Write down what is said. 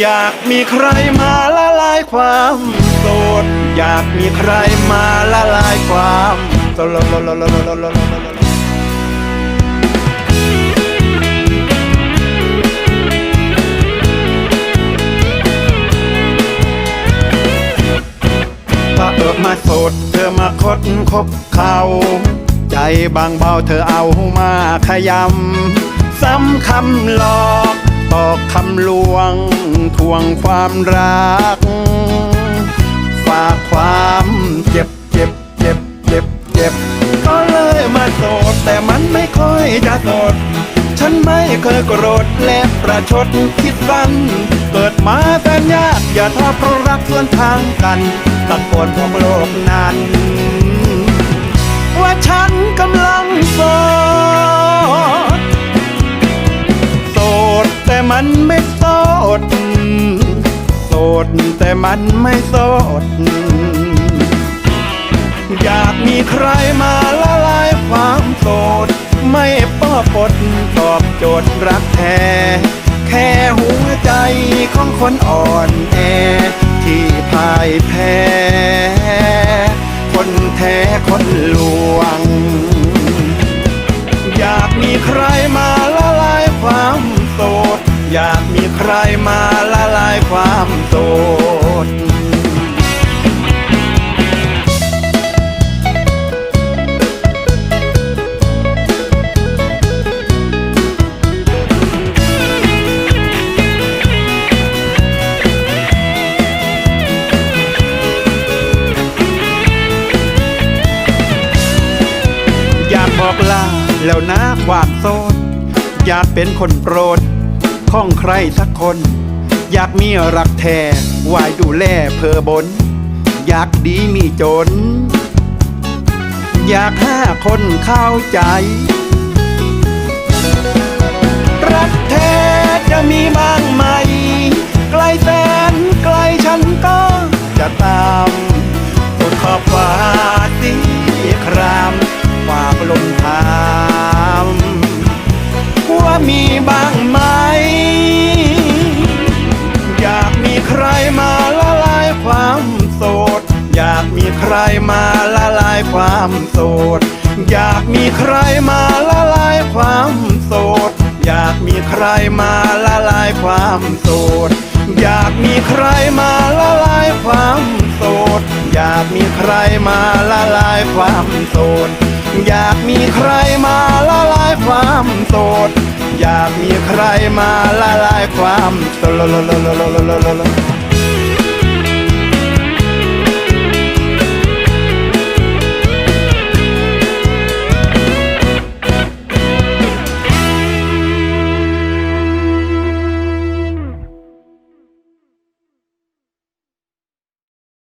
อยากมีใครมาละลายความโสด อยากมีใครมาละลายความโสดถ้าเออมาโสดเธอมาคดคบเขา ใจบางเบาเธอเอามาขยำซ้ำคำหลอก ตอกคำลวงทวงความรัก ฝากความเจ็บเจ็บเจ็บเจ็บเจ็บก็เลยมาโสดแต่มันไม่ค่อยจะโสดฉันไม่เคยโกรธและประชดคิดสั้นเกิดมาแสนยากอย่าท้อเพราะรักส่วนทางกันตะโกนพวกโลกนั้น ว่าฉันกำ มันไม่สด โสดแต่มันไม่สด อยากมีใครมาละลายความโสด ไม่ป้อปดตอบโจทย์รักแท้ แค่หัวใจของคนอ่อนแอ ที่พ่ายแพ้ คนแท้คนลวง ใครมาละลายความโสดอยากบอกลาแล้วนะความโสดอยากเป็นคนโปรด ข้องใครสักคน อยากมีรักแท้ไว้ดูแลเพอบน อยากดีมีจน อยากห้าคนเข้าใจ รักแท้จะมีบ้างไหม ไกลแสนไกลฉันก็จะตามสุดขอบฟ้าสีครามฝากลมถามว่ามีบ้าง มีใครมาละลายความโสด อยากมีใครมาละลายความโสด อยากมีใครมาละลายความโสด อยากมีใครมาละลายความโสด อยากมีใครมาละลายความโสด อยากมีใครมาละลายความโสด อยากมีใครมาละลายความโสด